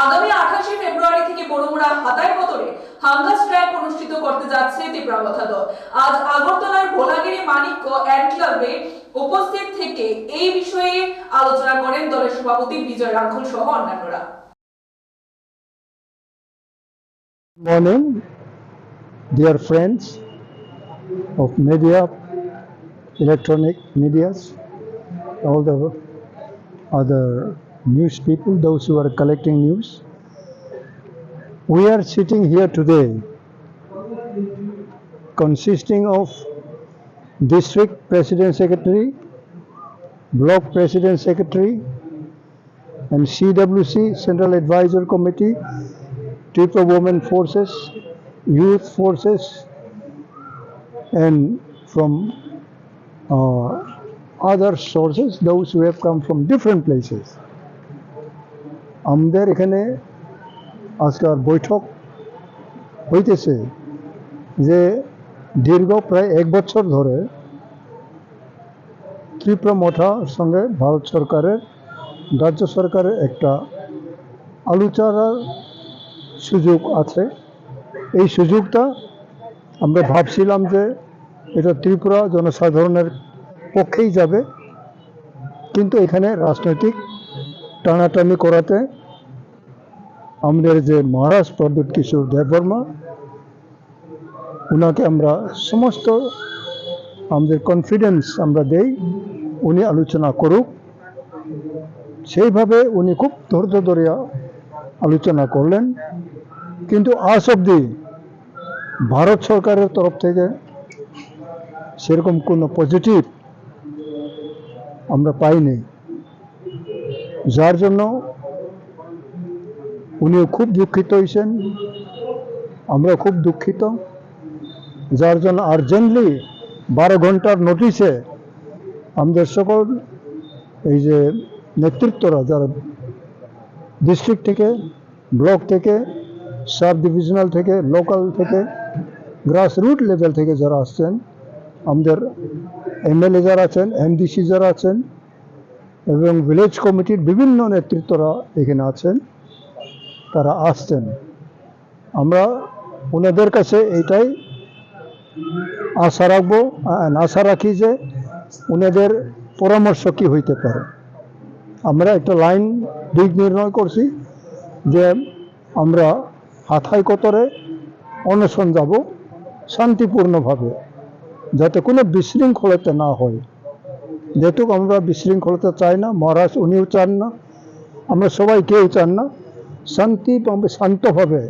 আগামী আঠাশে ফেব্রুয়ারি থেকে বড়মুড়া হাতায় পতরে হাঙ্গার স্ট্রাইক অনুষ্ঠিত করতে যাচ্ছে তীব্রাবথা দল। আজ আগরতলার ভোলাগিরি মানিক্য অ্যান্ড ক্লাবে উপস্থিত থেকে এই বিষয়ে আলোচনা করেন দলের সভাপতি বিজয় রাঙ্খল সহ অন্যান্যরা। Morning, dear friends of media, electronic medias, all the other news people, those who are collecting news. We are sitting here today consisting of district president secretary, block president secretary, and CWC, Central Advisor Committee, Triple Women Forces, Youth Forces, and from uh, other sources, those who have come from different places. আমাদের এখানে আজকাল বৈঠক হইতেছে যে দীর্ঘ প্রায় এক বছর ধরে ত্রিপুরা মঠার সঙ্গে ভারত সরকারের, রাজ্য সরকারের একটা আলোচনার সুযোগ আছে। এই সুযোগটা আমরা ভাবছিলাম যে এটা ত্রিপুরা জনসাধারণের পক্ষেই যাবে। কিন্তু এখানে রাজনৈতিক টানাটানি করাতে আমাদের যে মহারাজ প্রদ্যুৎ কিশোর দেববর্মা ওনাকে আমরা সমস্ত আমাদের কনফিডেন্স আমরা দেই, উনি আলোচনা করুক। সেইভাবে উনি খুব ধৈর্য ধরিয়া আলোচনা করলেন। কিন্তু আজ অব্দি ভারত সরকারের তরফ থেকে সেরকম কোনো পজিটিভ আমরা পাইনি। যার জন্য উনিও খুব দুঃখিত হয়েছেন। আমরা খুব দুঃখিত। যার জন্য আর্জেন্টলি বারো ঘণ্টার নোটিশে আমাদের সকল এই যে নেতৃত্বরা যারা ডিস্ট্রিক্ট থেকে ব্লক থেকে সাব ডিভিশনাল থেকে লোকাল থেকে গ্রাস রুট লেভেল থেকে যারা আসছেন, আমাদের এমএলএ যারা আছেন এমডিসি যারা আছেন এবং ভিলেজ কমিটির বিভিন্ন নেতৃত্বরা এখানে আছেন, তারা আসছেন। আমরা ওনাদের কাছে এইটাই আশা রাখব আশা রাখি যে ওনাদের পরামর্শ কি হইতে পারে। আমরা একটা লাইন দিক নির্ণয় করছি যে আমরা হাথাই কতরে অনশন যাব শান্তিপূর্ণভাবে, যাতে কোনো বিশৃঙ্খলতা না হয়। যেহেতু আমরা বিশৃঙ্খলতা চাই না মহারাজ উনিও চান না আমরা সবাই কেউ চান না শান্তি শান্তভাবে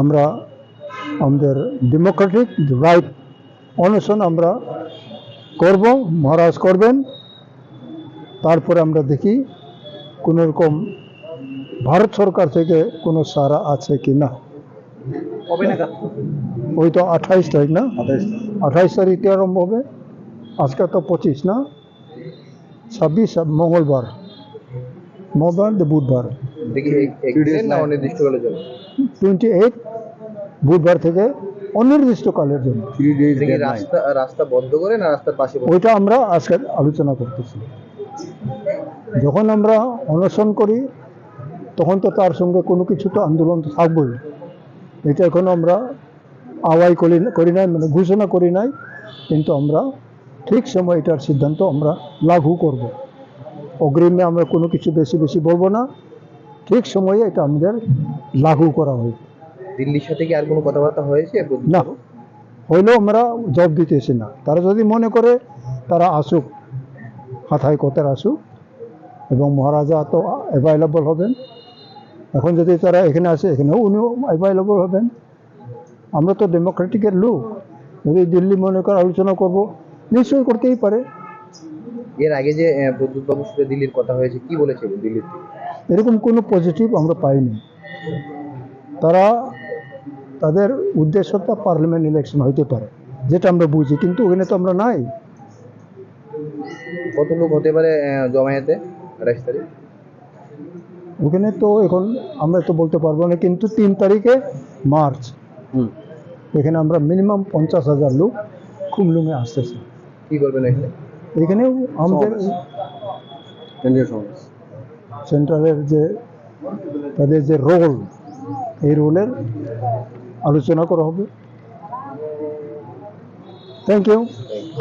আমরা আমাদের ডেমোক্রেটিক রাইট অনশন আমরা করব মহারাজ করবেন। তারপরে আমরা দেখি কোনো রকম ভারত সরকার থেকে কোনো সারা আছে কি না। ওই তো আঠাইশ তারিখ না? আঠাইশ তারিখ আরম্ভ হবে। আজকে তো পঁচিশ না? ছাব্বিশ মঙ্গলবার। মঙ্গলবার দিয়ে বুধবার? টোয়েন্টি এইট বুধবার থেকে অনির্দিষ্টকালের জন্য। রাস্তা রাস্তা বন্ধ করে না রাস্তার পাশে ওইটা আমরা আজকে আলোচনা করতেছি। যখন আমরা অনশন করি তখন তো তার সঙ্গে কোনো কিছু তো আন্দোলন তো থাকবেই। এটা এখনও আমরা আওয়াই করি করি নাই মানে ঘোষণা করি নাই কিন্তু আমরা ঠিক সময় এটার সিদ্ধান্ত আমরা লাঘু করব। অগ্রিমে আমরা কোনো কিছু বেশি বেশি বলব না। ঠিক সময়ে এটা আমাদের লাঘু করা হবে দিল্লির সাথে কি আর কোনো কথাবার্তা হয়েছে? না হইলেও আমরা জব দিতেছি না। তারা যদি মনে করে তারা আসুক হাথায় কোথায় আসুক এবং মহারাজা তো অ্যাভেলেবল হবেন। এখন যদি তারা এখানে আসে এখানেও উনিও অ্যাভেলেবল হবেন। আমরা তো ডেমোক্রেটিকের লোক। যদি দিল্লি মনে করে আলোচনা করব নিশ্চয়ই করতেই পারে। এর আগে যে প্রদ্যুৎ বাবুর সাথে দিল্লির কথা হয়েছে কি বলেছে দিল্লির এরকম কোনো পজিটিভ আমরা পাইনি। তারা তাদের উদ্দেশ্যটা পার্লামেন্ট ইলেকশন হইতে পারে যেটা আমরা বুঝি কিন্তু ওখানে তো আমরা নাই। কত লোক হতে পারে জমায়েতে আঠাশ তারিখ? ওখানে তো এখন আমরা তো বলতে পারব না কিন্তু তিন তারিখে মার্চ। এখানে আমরা মিনিমাম পঞ্চাশ হাজার লোক কুমলুঙে আসতেছে। কি করবেন এখানে? এখানেও আমাদের কেন্দ্রীয় সমাবেশ। সেন্ট্রালের যে তাদের যে রোল এই রোলের আলোচনা করা হবে। Thank you